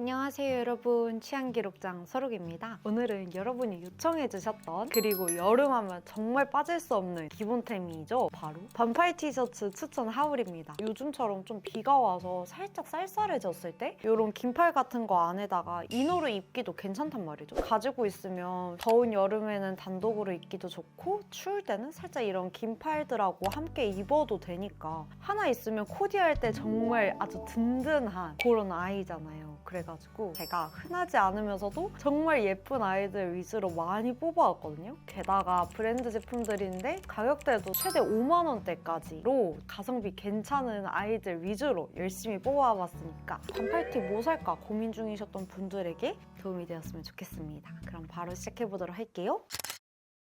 안녕하세요 여러분. 취향기록장 서록입니다. 오늘은 여러분이 요청해 주셨던 그리고 여름하면 정말 빠질 수 없는 기본템이죠. 바로 반팔 티셔츠 추천 하울입니다. 요즘처럼 좀 비가 와서 살짝 쌀쌀해졌을 때 이런 긴팔 같은 거 안에다가 이너로 입기도 괜찮단 말이죠. 가지고 있으면 더운 여름에는 단독으로 입기도 좋고 추울 때는 살짝 이런 긴팔들하고 함께 입어도 되니까 하나 있으면 코디할 때 정말 아주 든든한 그런 아이잖아요. 그래 가지고 제가 흔하지 않으면서도 정말 예쁜 아이들 위주로 많이 뽑아왔거든요. 게다가 브랜드 제품들인데 가격대도 최대 5만 원대까지로 가성비 괜찮은 아이들 위주로 열심히 뽑아봤으니까 반팔티 뭐 살까 고민 중이셨던 분들에게 도움이 되었으면 좋겠습니다. 그럼 바로 시작해보도록 할게요.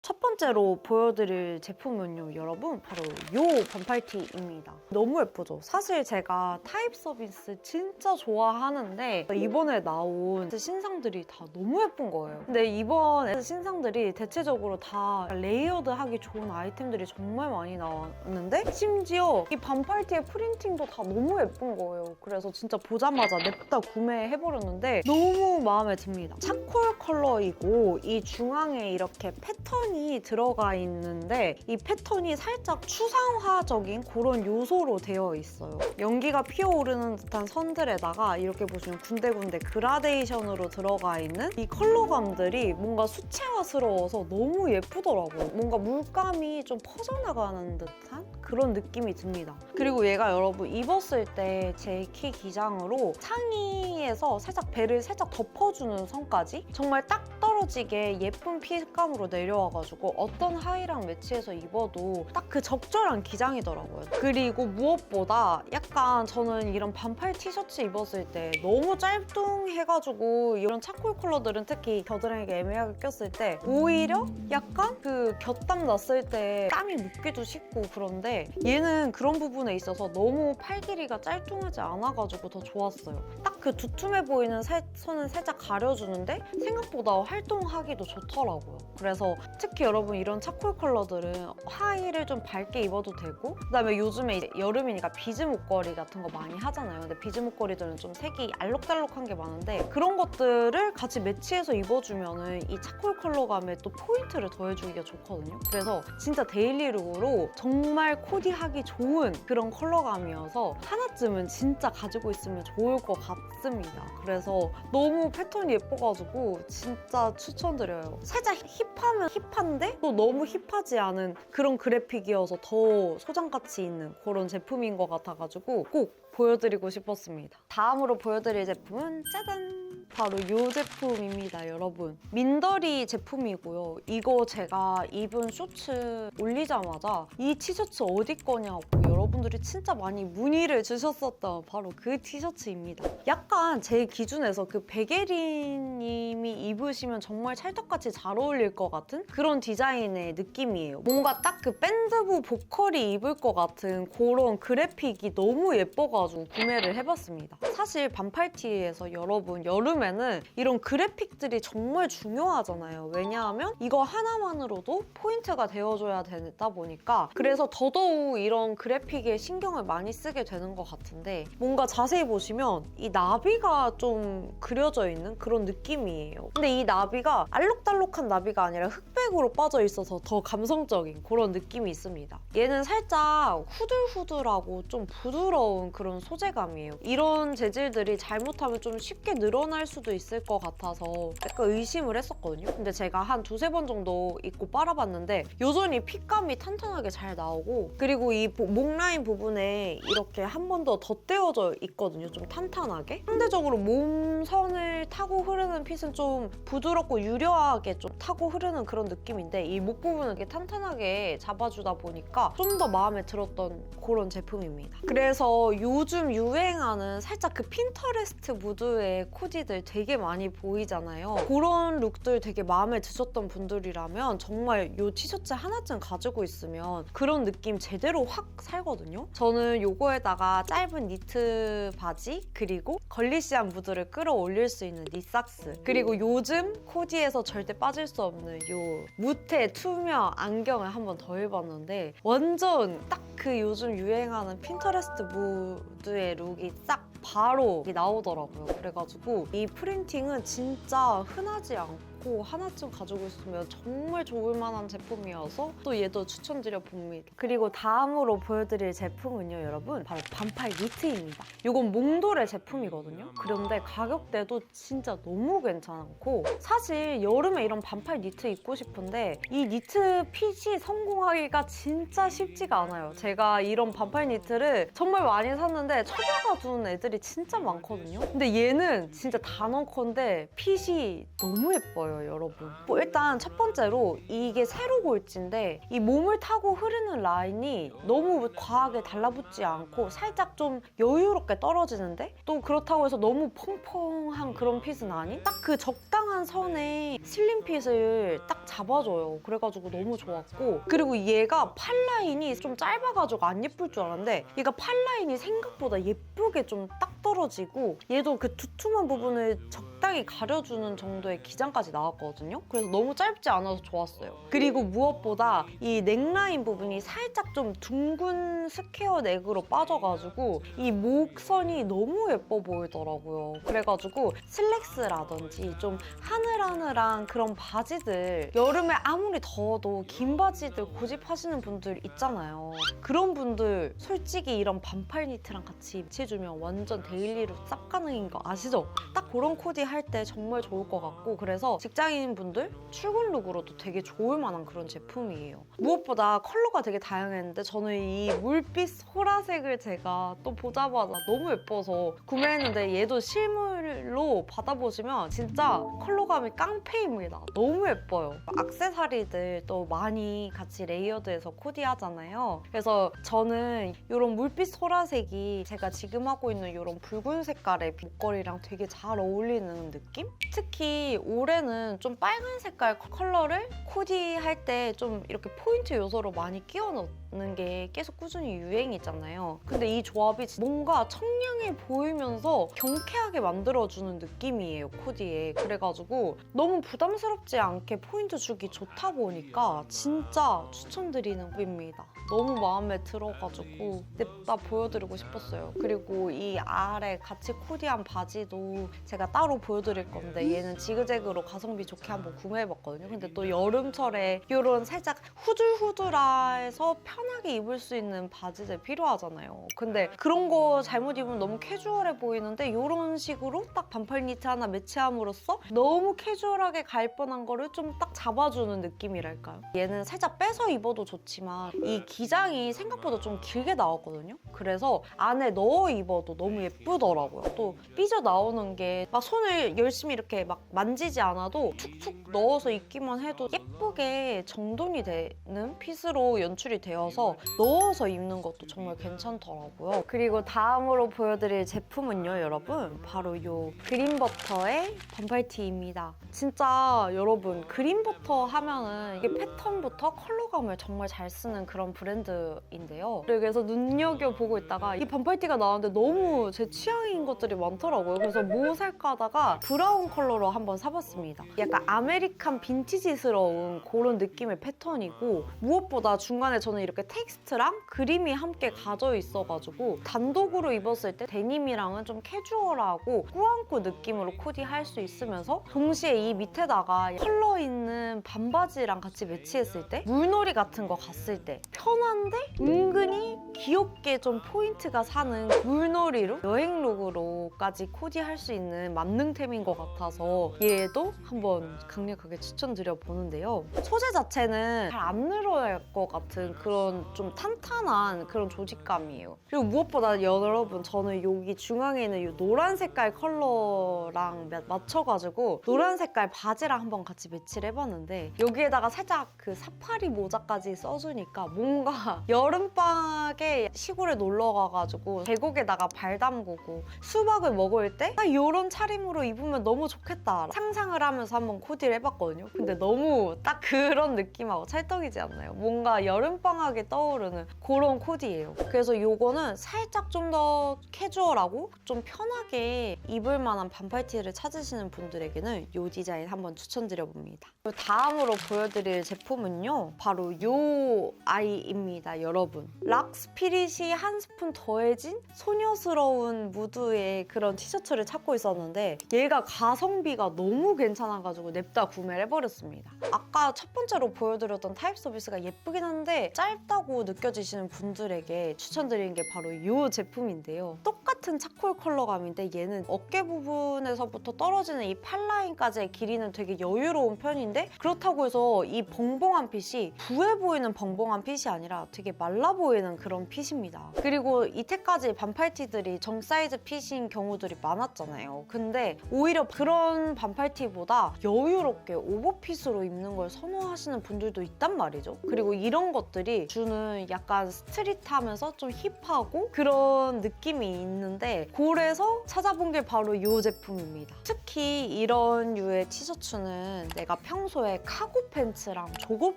첫 번째로 보여드릴 제품은요, 여러분. 바로 요 반팔티입니다. 너무 예쁘죠? 사실 제가 타입 서비스 진짜 좋아하는데 이번에 나온 신상들이 다 너무 예쁜 거예요. 근데 이번 신상들이 대체적으로 다 레이어드하기 좋은 아이템들이 정말 많이 나왔는데 심지어 이 반팔티의 프린팅도 다 너무 예쁜 거예요. 그래서 진짜 보자마자 냅다 구매해버렸는데 너무 마음에 듭니다. 차콜 컬러이고 이 중앙에 이렇게 패턴 이 들어가 있는데 이 패턴이 살짝 추상화적인 그런 요소로 되어 있어요. 연기가 피어오르는 듯한 선들에다가 이렇게 보시면 군데군데 그라데이션으로 들어가 있는 이 컬러감들이 뭔가 수채화스러워서 너무 예쁘더라고요. 뭔가 물감이 좀 퍼져나가는 듯한 그런 느낌이 듭니다. 그리고 얘가 여러분 입었을 때 제 키 기장으로 상의에서 살짝 배를 살짝 덮어주는 선까지 정말 딱 떨어 지게 예쁜 핏감으로 내려와가지고 어떤 하의랑 매치해서 입어도 딱 그 적절한 기장이더라고요. 그리고 무엇보다 약간 저는 이런 반팔 티셔츠 입었을 때 너무 짤뚱해가지고 이런 차콜 컬러들은 특히 겨드랑이가 애매하게 꼈을 때 오히려 약간 그 곁땀 났을 때 땀이 묻기도 쉽고 그런데 얘는 그런 부분에 있어서 너무 팔 길이가 짤뚱하지 않아가지고 더 좋았어요. 딱 그 두툼해 보이는 살, 선은 살짝 가려주는데 생각보다 활동 하기도 좋더라고요. 그래서 특히 여러분 이런 차콜 컬러들은 하의를 좀 밝게 입어도 되고 그다음에 요즘에 여름이니까 비즈 목걸이 같은 거 많이 하잖아요. 근데 비즈 목걸이들은 좀 색이 알록달록한 게 많은데 그런 것들을 같이 매치해서 입어주면은 이 차콜 컬러감에 또 포인트를 더해주기가 좋거든요. 그래서 진짜 데일리룩으로 정말 코디하기 좋은 그런 컬러감이어서 하나쯤은 진짜 가지고 있으면 좋을 것 같습니다. 그래서 너무 패턴이 예뻐가지고 진짜 추천드려요. 살짝 힙하면 힙한데 또 너무 힙하지 않은 그런 그래픽이어서 더 소장가치 있는 그런 제품인 것 같아가지고 꼭 보여드리고 싶었습니다. 다음으로 보여드릴 제품은 짜잔! 바로 이 제품입니다, 여러분. 민더리 제품이고요. 이거 제가 입은 쇼츠 올리자마자 이 티셔츠 어디 거냐고 여러분들이 진짜 많이 문의를 주셨었던 바로 그 티셔츠입니다. 약간 제 기준에서 그 베게린님이 입으시면 정말 찰떡같이 잘 어울릴 것 같은 그런 디자인의 느낌이에요. 뭔가 딱 그 밴드부 보컬이 입을 것 같은 그런 그래픽이 너무 예뻐가지고 구매를 해봤습니다. 사실 반팔 티에서 여러분 여름에 는 이런 그래픽들이 정말 중요하잖아요. 왜냐하면 이거 하나만으로도 포인트가 되어줘야 되다 보니까 그래서 더더욱 이런 그래픽에 신경을 많이 쓰게 되는 것 같은데 뭔가 자세히 보시면 이 나비가 좀 그려져 있는 그런 느낌이에요. 근데 이 나비가 알록달록한 나비가 아니라 흑백으로 빠져 있어서 더 감성적인 그런 느낌이 있습니다. 얘는 살짝 후들후들하고 좀 부드러운 그런 소재감이에요. 이런 재질들이 잘못하면 좀 쉽게 늘어날 수도 있을 것 같아서 약간 의심을 했었거든요. 근데 제가 한 두세 번 정도 입고 빨아봤는데 여전히 핏감이 탄탄하게 잘 나오고 그리고 이 목 라인 부분에 이렇게 한 번 더 덧대어져 있거든요. 좀 탄탄하게. 상대적으로 몸선을 타고 흐르는 핏은 좀 부드럽고 유려하게 좀 타고 흐르는 그런 느낌인데 이 목 부분은 이렇게 탄탄하게 잡아주다 보니까 좀 더 마음에 들었던 그런 제품입니다. 그래서 요즘 유행하는 살짝 그 핀터레스트 무드의 코디들 되게 많이 보이잖아요. 그런 룩들 되게 마음에 드셨던 분들이라면 정말 이 티셔츠 하나쯤 가지고 있으면 그런 느낌 제대로 확 살거든요. 저는 요거에다가 짧은 니트 바지 그리고 걸리시한 무드를 끌어올릴 수 있는 니삭스 그리고 요즘 코디에서 절대 빠질 수 없는 요 무태 투명 안경을 한번 더 해봤는데 완전 딱 그 요즘 유행하는 핀터레스트 무드의 룩이 싹 바로 나오더라고요. 그래가지고 이 프린팅은 진짜 흔하지 않고 하나쯤 가지고 있으면 정말 좋을 만한 제품이어서 또 얘도 추천드려 봅니다. 그리고 다음으로 보여드릴 제품은요, 여러분 바로 반팔 니트입니다. 이건 몽돌의 제품이거든요. 그런데 가격대도 진짜 너무 괜찮고 사실 여름에 이런 반팔 니트 입고 싶은데 이 니트 핏이 성공하기가 진짜 쉽지가 않아요. 제가 이런 반팔 니트를 정말 많이 샀는데 쳐다가 둔 애들이 진짜 많거든요. 근데 얘는 진짜 단언컨대 핏이 너무 예뻐요, 여러분. 뭐 일단 첫 번째로 이게 세로 골지인데 이 몸을 타고 흐르는 라인이 너무 과하게 달라붙지 않고 살짝 좀 여유롭게 떨어지는데 또 그렇다고 해서 너무 펑펑한 그런 핏은 아닌 딱 그 적당한 선에 슬림 핏을 딱 잡아줘요. 그래가지고 너무 좋았고 그리고 얘가 팔 라인이 좀 짧아가지고 안 예쁠 줄 알았는데 얘가 팔 라인이 생각보다 예쁘게 좀 딱 떨어지고 얘도 그 두툼한 부분을 적당히 가려주는 정도의 기장까지 나왔거든요. 그래서 너무 짧지 않아서 좋았어요. 그리고 무엇보다 이 넥라인 부분이 살짝 좀 둥근 스퀘어 넥으로 빠져가지고 이 목선이 너무 예뻐 보이더라고요. 그래가지고 슬랙스라든지 좀 하늘하늘한 그런 바지들 여름에 아무리 더워도 긴 바지들 고집하시는 분들 있잖아요. 그런 분들 솔직히 이런 반팔 니트랑 같이 입체주면 완전 데일리로 쌉 가능인 거 아시죠? 딱 그런 코디 할 때 정말 좋을 것 같고 그래서 직장인 분들 출근 룩으로도 되게 좋을 만한 그런 제품이에요. 무엇보다 컬러가 되게 다양했는데 저는 이 물빛 소라색을 제가 또 보자마자 너무 예뻐서 구매했는데 얘도 실물로 받아보시면 진짜 컬러감이 깡패입니다. 너무 예뻐요. 악세사리들 또 많이 같이 레이어드해서 코디하잖아요. 그래서 저는 이런 물빛 소라색이 제가 지금 하고 있는 이런 붉은 색깔의 목걸이랑 되게 잘 어울리는 느낌? 특히 올해는 좀 빨간 색깔 컬러를 코디할 때 좀 이렇게 포인트 요소로 많이 끼워 넣는 게 계속 꾸준히 유행이잖아요. 근데 이 조합이 뭔가 청량해 보이면서 경쾌하게 만들어주는 느낌이에요, 코디에. 그래가지고 너무 부담스럽지 않게 포인트 주기 좋다 보니까 진짜 추천드리는 굽입니다. 너무 마음에 들어가지고 냅다 보여드리고 싶었어요. 그리고 이 아래 같이 코디한 바지도 제가 따로 보여드릴 건데 얘는 지그재그로 가성비 좋게 한번 구매해봤거든요. 근데 또 여름철에 이런 살짝 후줄후줄해서 편하게 입을 수 있는 바지들 필요하잖아요. 근데 그런 거 잘못 입으면 너무 캐주얼해 보이는데 이런 식으로 딱 반팔 니트 하나 매치함으로써 너무 캐주얼하게 갈 뻔한 거를 좀 딱 잡아주는 느낌이랄까요? 얘는 살짝 빼서 입어도 좋지만 이 기장이 생각보다 좀 길게 나왔거든요. 그래서 안에 넣어 입어도 너무 예쁘 더라고요. 또 삐져 나오는 게 막 손을 열심히 이렇게 막 만지지 않아도 툭툭 넣어서 입기만 해도 예쁘게 정돈이 되는 핏으로 연출이 되어서 넣어서 입는 것도 정말 괜찮더라고요. 그리고 다음으로 보여드릴 제품은요, 여러분. 바로 이 그린버터의 반팔티입니다. 진짜 여러분, 그린버터 하면은 이게 패턴부터 컬러감을 정말 잘 쓰는 그런 브랜드인데요. 그래서 눈여겨보고 있다가 이 반팔티가 나왔는데 너무 제 취향인 것들이 많더라고요. 그래서 뭐 살까 하다가 브라운 컬러로 한번 사봤습니다. 약간 아메리칸 빈티지스러운 그런 느낌의 패턴이고 무엇보다 중간에 저는 이렇게 텍스트랑 그림이 함께 가져 있어가지고 단독으로 입었을 때 데님이랑은 좀 캐주얼하고 꾸안꾸 느낌으로 코디할 수 있으면서 동시에 이 밑에다가 컬러 있는 반바지랑 같이 매치했을 때 물놀이 같은 거 갔을 때 편한데 은근히 귀엽게 좀 포인트가 사는 물놀이로 여행 룩으로까지 코디할 수 있는 만능템인 것 같아서 얘도 한번 강력하게 추천드려 보는데요. 소재 자체는 잘 안 늘어날 것 같은 그런 좀 탄탄한 그런 조직감이에요. 그리고 무엇보다 여러분 저는 여기 중앙에 있는 이 노란 색깔 컬러랑 마- 맞춰가지고 노란 색깔 바지랑 한번 같이 매치를 해봤는데 여기에다가 살짝 그 사파리 모자까지 써주니까 뭔가 여름방학에 시골에 놀러 가가지고 계곡에다가 발 담 그고 수박을 먹을 때딱 이런 차림으로 입으면 너무 좋겠다 상상을 하면서 한번 코디를 해봤거든요. 근데 너무 딱 그런 느낌하고 찰떡이지 않나요? 뭔가 여름방학에 떠오르는 그런 코디예요. 그래서 요거는 살짝 좀 더 캐주얼하고 좀 편하게 입을 만한 반팔티를 찾으시는 분들에게는 이 디자인 한번 추천드려봅니다. 다음으로 보여드릴 제품은요. 바로 요 아이입니다, 여러분. 락 스피릿이 한 스푼 더해진 소녀스러운 무드의 그런 티셔츠를 찾고 있었는데 얘가 가성비가 너무 괜찮아가지고 냅다 구매를 해버렸습니다. 아까 첫 번째로 보여드렸던 타입 서비스가 예쁘긴 한데 짧다고 느껴지시는 분들에게 추천드리는 게 바로 이 제품인데요. 똑같은 차콜 컬러감인데 얘는 어깨 부분에서부터 떨어지는 이 팔라인까지의 길이는 되게 여유로운 편인데 그렇다고 해서 이 벙벙한 핏이 부해 보이는 벙벙한 핏이 아니라 되게 말라 보이는 그런 핏입니다. 그리고 이때까지 반팔 티들이 정 사이즈 핏인 경우들이 많았잖아요. 근데 오히려 그런 반팔티보다 여유롭게 오버핏으로 입는 걸 선호하시는 분들도 있단 말이죠. 그리고 이런 것들이 주는 약간 스트릿하면서 좀 힙하고 그런 느낌이 있는데 그래서 찾아본 게 바로 이 제품입니다. 특히 이런 류의 티셔츠는 내가 평소에 카고 팬츠랑 조거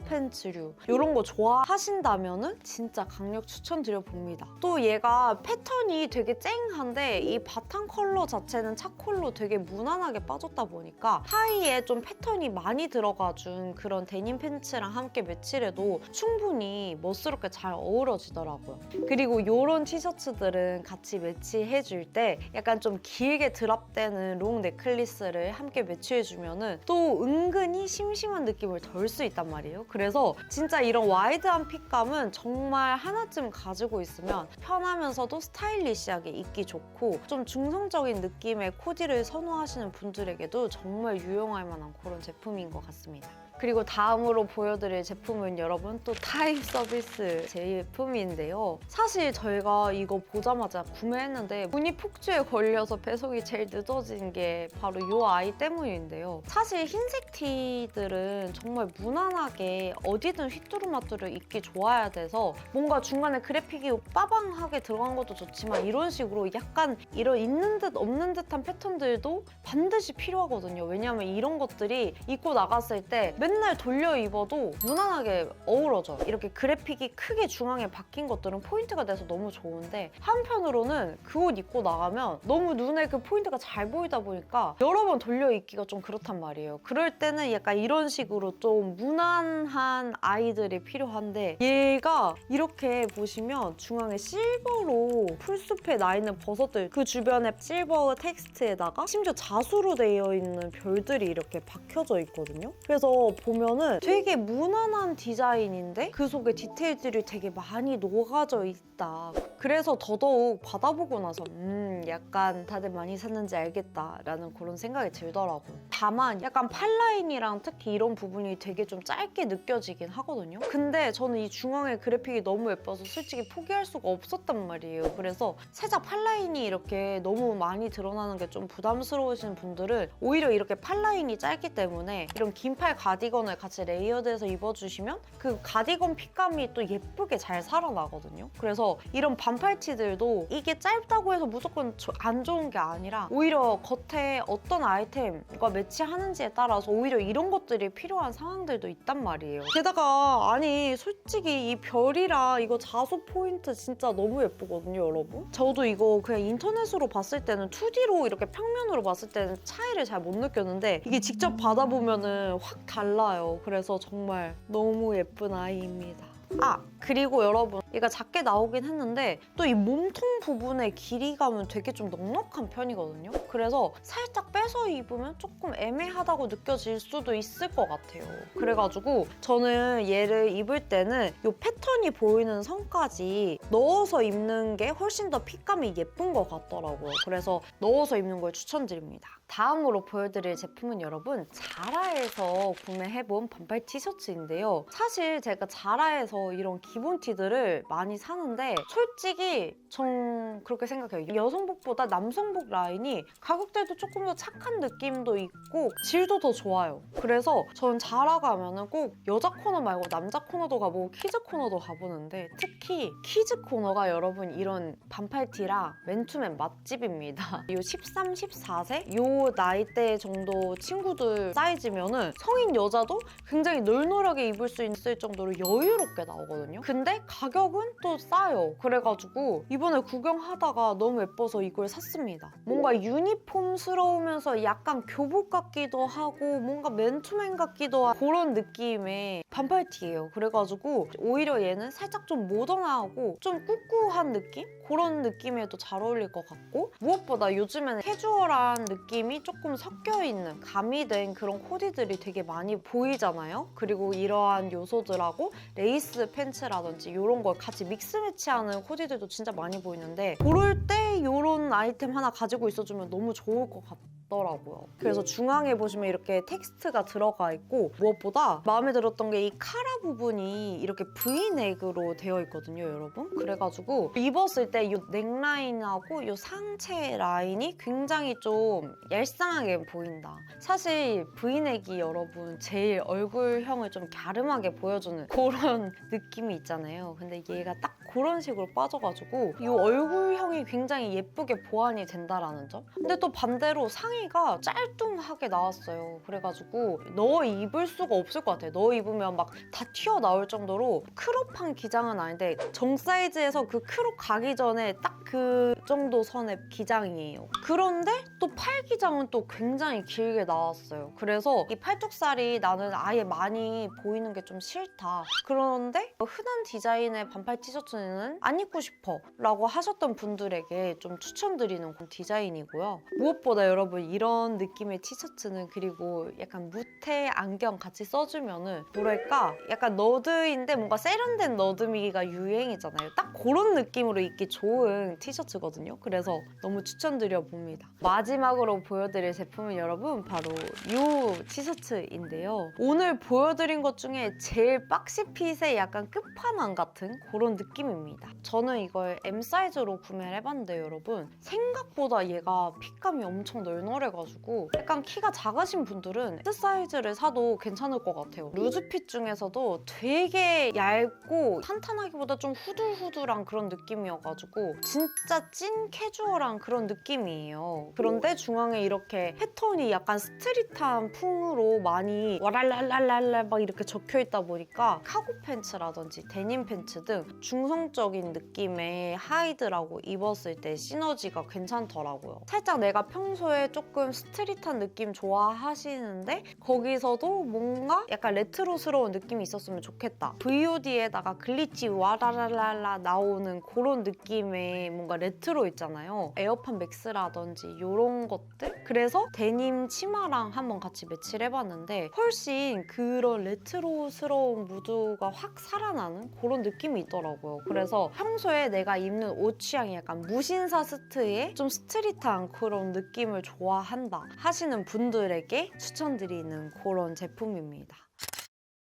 팬츠류 이런 거 좋아하신다면 진짜 강력 추천드려 봅니다. 또 얘가 패턴이 되게 쨍한 데 이 바탕 컬러 자체는 차콜로 되게 무난하게 빠졌다 보니까 하의에 좀 패턴이 많이 들어가 준 그런 데님 팬츠랑 함께 매치해도 충분히 멋스럽게 잘 어우러지더라고요. 그리고 이런 티셔츠들은 같이 매치해줄 때 약간 좀 길게 드랍되는 롱 넥클리스를 함께 매치해주면은 또 은근히 심심한 느낌을 덜 수 있단 말이에요. 그래서 진짜 이런 와이드한 핏감은 정말 하나쯤 가지고 있으면 편하면서도 스타일리시하게 입기 좋고 좀 중성적인 느낌의 코디를 선호하시는 분들에게도 정말 유용할 만한 그런 제품인 것 같습니다. 그리고 다음으로 보여드릴 제품은 여러분 또 타입 서비스 제품인데요. 사실 저희가 이거 보자마자 구매했는데 문의 폭주에 걸려서 배송이 제일 늦어진 게 바로 이 아이 때문인데요. 사실 흰색 티들은 정말 무난하게 어디든 휘뚜루마뚜루 입기 좋아야 돼서 뭔가 중간에 그래픽이 빠방하게 들어간 것도 좋지만 이런 식으로 약간 이런 있는 듯 없는 듯한 패턴들도 반드시 필요하거든요. 왜냐하면 이런 것들이 입고 나갔을 때 맨날 돌려 입어도 무난하게 어우러져. 이렇게 그래픽이 크게 중앙에 박힌 것들은 포인트가 돼서 너무 좋은데 한편으로는 그 옷 입고 나가면 너무 눈에 그 포인트가 잘 보이다 보니까 여러 번 돌려 입기가 좀 그렇단 말이에요. 그럴 때는 약간 이런 식으로 좀 무난한 아이들이 필요한데 얘가 이렇게 보시면 중앙에 실버로 풀숲에 나 있는 버섯들 그 주변에 실버 텍스트에다가 심지어 자수로 되어 있는 별들이 이렇게 박혀져 있거든요. 그래서 보면은 되게 무난한 디자인인데 그 속에 디테일들이 되게 많이 녹아져 있다. 그래서 더더욱 받아보고 나서 음 약간 다들 많이 샀는지 알겠다라는 그런 생각이 들더라고요. 다만 약간 팔라인이랑 특히 이런 부분이 되게 좀 짧게 느껴지긴 하거든요. 근데 저는 이 중앙의 그래픽이 너무 예뻐서 솔직히 포기할 수가 없었단 말이에요. 그래서 살짝 팔라인이 이렇게 너무 많이 드러나는 게 좀 부담스러우신 분들은 오히려 이렇게 팔라인이 짧기 때문에 이런 긴팔 가디 건을 같이 레이어드해서 입어주시면 그 가디건 핏감이 또 예쁘게 잘 살아나거든요. 그래서 이런 반팔티들도 이게 짧다고 해서 무조건 조- 안 좋은 게 아니라 오히려 겉에 어떤 아이템과 매치하는지에 따라서 오히려 이런 것들이 필요한 상황들도 있단 말이에요. 게다가 아니 솔직히 이 별이랑 이거 자수 포인트 진짜 너무 예쁘거든요, 여러분. 저도 이거 그냥 인터넷으로 봤을 때는 2D로 이렇게 평면으로 봤을 때는 차이를 잘 못 느꼈는데 이게 직접 받아보면은 확 달라 요. 그래서 정말 너무 예쁜 아이입니다. 아 그리고 여러분 얘가 작게 나오긴 했는데 또 이 몸통 부분의 길이감은 되게 좀 넉넉한 편이거든요? 그래서 살짝 빼서 입으면 조금 애매하다고 느껴질 수도 있을 것 같아요. 그래가지고 저는 얘를 입을 때는 이 패턴이 보이는 선까지 넣어서 입는 게 훨씬 더 핏감이 예쁜 것 같더라고요. 그래서 넣어서 입는 걸 추천드립니다. 다음으로 보여드릴 제품은 여러분 자라에서 구매해본 반팔 티셔츠인데요. 사실 제가 자라에서 이런 기본 티들을 많이 사는데 솔직히 전 그렇게 생각해요. 여성복보다 남성복 라인이 가격대도 조금 더 착한 느낌도 있고 질도 더 좋아요. 그래서 전 자라 가면은 꼭 여자 코너 말고 남자 코너도 가보고 키즈 코너도 가보는데 특히 키즈 코너가 여러분 이런 반팔티랑 맨투맨 맛집입니다. 이 13, 14세 요 나이대 정도 친구들 사이즈면은 성인 여자도 굉장히 널널하게 입을 수 있을 정도로 여유롭게 나오거든요. 근데 가격은 또 싸요. 그래가지고 이번에 구경하다가 너무 예뻐서 이걸 샀습니다. 뭔가 유니폼스러우면서 약간 교복 같기도 하고 뭔가 맨투맨 같기도 하고 그런 느낌의 반팔티예요. 그래가지고 오히려 얘는 살짝 좀 모던하고 좀 꿉꿉한 느낌? 그런 느낌에도 잘 어울릴 것 같고 무엇보다 요즘에는 캐주얼한 느낌이 조금 섞여 있는 가미된 그런 코디들이 되게 많이 보이잖아요. 그리고 이러한 요소들하고 레이스 팬츠라든지 이런 걸 같이 믹스 매치하는 코디들도 진짜 많이 보이는데 그럴 때 이런 아이템 하나 가지고 있어주면 너무 좋을 것 같아요. 더라고요. 그래서 중앙에 보시면 이렇게 텍스트가 들어가 있고 무엇보다 마음에 들었던 게 이 카라 부분이 이렇게 V넥으로 되어 있거든요, 여러분. 그래가지고 입었을 때 이 넥라인하고 이 상체 라인이 굉장히 좀 얄쌍하게 보인다. 사실 V넥이 여러분 제일 얼굴형을 좀 갸름하게 보여주는 그런 느낌이 있잖아요. 근데 얘가 딱 그런 식으로 빠져가지고 이 얼굴형이 굉장히 예쁘게 보완이 된다라는 점. 근데 또 반대로 상의 가 짤뚱하게 나왔어요. 그래가지고 넣어 입을 수가 없을 것 같아요. 넣어 입으면 막 다 튀어나올 정도로 크롭한 기장은 아닌데 정 사이즈에서 그 크롭 가기 전에 딱 그 정도 선의 기장이에요. 그런데 또 팔 기장은 또 굉장히 길게 나왔어요. 그래서 이 팔뚝살이 나는 아예 많이 보이는 게 좀 싫다. 그런데 흔한 디자인의 반팔 티셔츠는 안 입고 싶어 라고 하셨던 분들에게 좀 추천드리는 디자인이고요. 무엇보다 여러분 이런 느낌의 티셔츠는 그리고 약간 무태 안경 같이 써주면은 뭐랄까 약간 너드인데 뭔가 세련된 너드미가 유행이잖아요. 딱 그런 느낌으로 입기 좋은 티셔츠거든요. 그래서 너무 추천드려 봅니다. 마지막으로 보여드릴 제품은 여러분 바로 이 티셔츠인데요. 오늘 보여드린 것 중에 제일 박시핏의 약간 끝판왕 같은 그런 느낌입니다. 저는 이걸 M 사이즈로 구매를 해봤는데 여러분 생각보다 얘가 핏감이 엄청 널널 해가지고 약간 키가 작으신 분들은 S 사이즈를 사도 괜찮을 것 같아요. 루즈핏 중에서도 되게 얇고 탄탄하기보다 좀 후들후들한 그런 느낌이어가지고 진짜 찐 캐주얼한 그런 느낌이에요. 그런데 중앙에 이렇게 패턴이 약간 스트릿한 풍으로 많이 와랄랄랄랄라 막 이렇게 적혀 있다 보니까 카고 팬츠라든지 데님 팬츠 등 중성적인 느낌의 하이드라고 입었을 때 시너지가 괜찮더라고요. 살짝 내가 평소에 조금 스트릿한 느낌 좋아하시는데 거기서도 뭔가 약간 레트로스러운 느낌이 있었으면 좋겠다. VOD에다가 글리치 와라랄랄라 나오는 그런 느낌의 뭔가 레트로 있잖아요. 에어팟 맥스라든지 이런 것들? 그래서 데님 치마랑 한번 같이 매치를 해봤는데 훨씬 그런 레트로스러운 무드가 확 살아나는 그런 느낌이 있더라고요. 그래서 평소에 내가 입는 옷 취향이 약간 무신사 스트의 좀 스트릿한 그런 느낌을 좋아한다 하시는 분들에게 추천드리는 그런 제품입니다.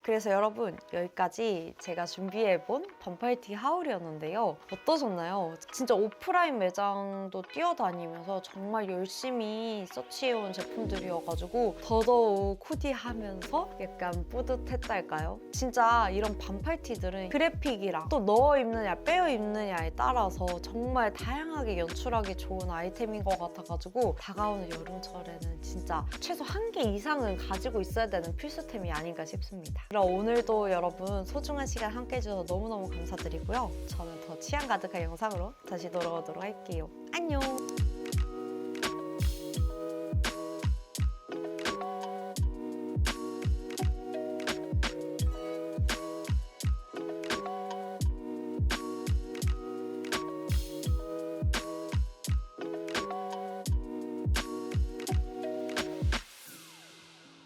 그래서 여러분 여기까지 제가 준비해본 반팔티 하울이었는데요. 어떠셨나요? 진짜 오프라인 매장도 뛰어다니면서 정말 열심히 서치해온 제품들이어가지고 더더욱 코디하면서 약간 뿌듯했달까요? 진짜 이런 반팔티들은 그래픽이랑 또 넣어 입느냐 빼어 입느냐에 따라서 정말 다양하게 연출하기 좋은 아이템인 것 같아가지고 다가오는 여름철에는 진짜 최소 한 개 이상은 가지고 있어야 되는 필수템이 아닌가 싶습니다. 그럼 오늘도 여러분 소중한 시간 함께 해주셔서 너무너무 감사드리고요. 저는 더 취향 가득한 영상으로 다시 돌아오도록 할게요. 안녕!